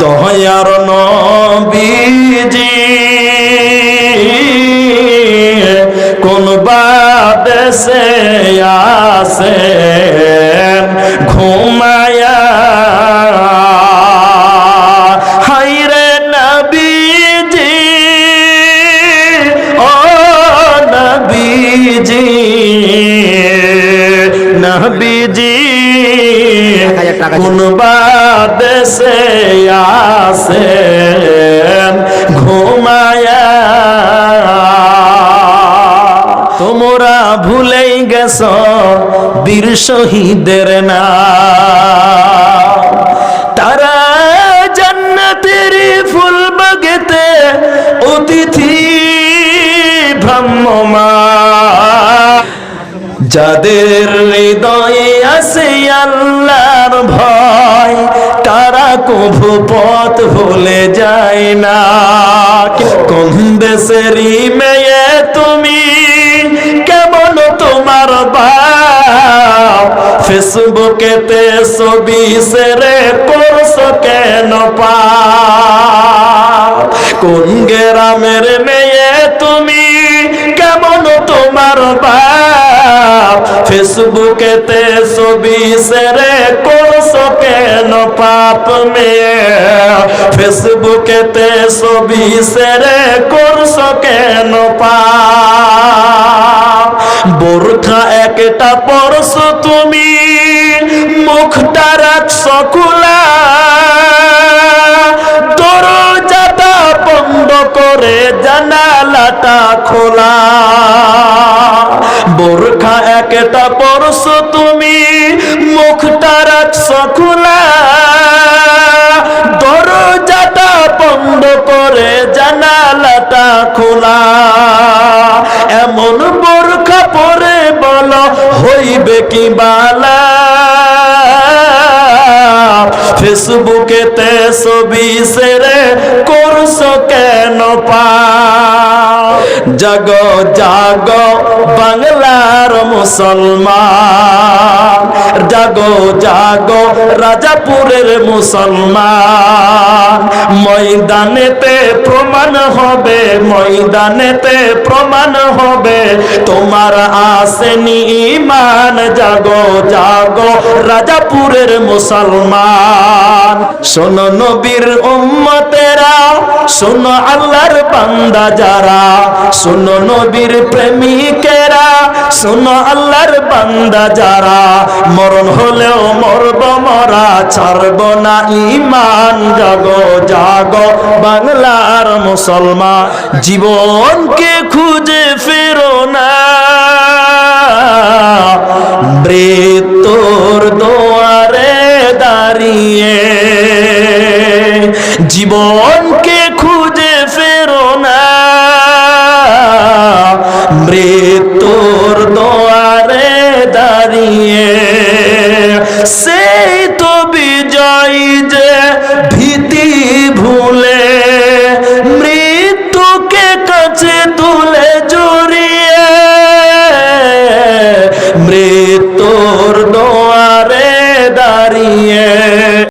দয়ার নবীজি। কোন বা দেশে আসেন ঘুমায়া। হাইরে নবীজি ও নবীজি। নবীজি কোন বা দেশে আসেন ঘুমায়া। তোমরা ভুলেই গেছ বীর শহীদের না তারা জান্নাতের ফুল বাগেতে অতিথি ভ্রাম্যমান যাদের হৃদয়ে আছে আল্লাহর ভয়, তারা কভু পথ ভুলে যায় না। কোন দেশেরই মেয়ে তুমি, কেমন তোমার বাপ? ফেসবুকেতে ছবি সেরে করছ কেন পা? কোন গ্রামের মেয়ে ফেসবুকেতে ছবি সেরে করছ কেন পাপ মেয়ে? ফেসবুকেতে ছবি সেরে করছ কেন পাপ? বোরখা একটা পরশো তুমি, মুখটা রাখছো খোলা। দরজাটা বন্ধ করে জানালাটা খোলা। একটা পরশো তুমি, মুখটা রাখছো খোলা দরজাটা বন্ধ করে জানালাটা খোলা। এমন বোরখা পরে বলো, হইবে কি বালা? ফেসবুকেতে ছবি সেরে করছ কেন পা? জাগ জাগ, বাংলার মুসলমান। জাগো জাগো, রাজাপুরের মুসলমান। ময়দানেতে প্রমাণ হবে, ময়দানেতে প্রমাণ হবে। তোমার আসেনি ইমান জাগো জাগো, রাজাপুরের মুসলমান। শোনো নবীর উম্মতেরা, শোনো আল্লাহর বান্দা যারা, শোনো নবীর প্রেমিকেরা, শোনো আল্লাহর বান্দা যারা। মরণ হলেও মরব, মরা ছাড়ব না ইমান জাগো জাগো বাংলার মুসলমান। জীবনকে খুঁজে ফেরো না। মৃত্যুর দোয়ারে দাঁড়িয়ে জীবনকে olur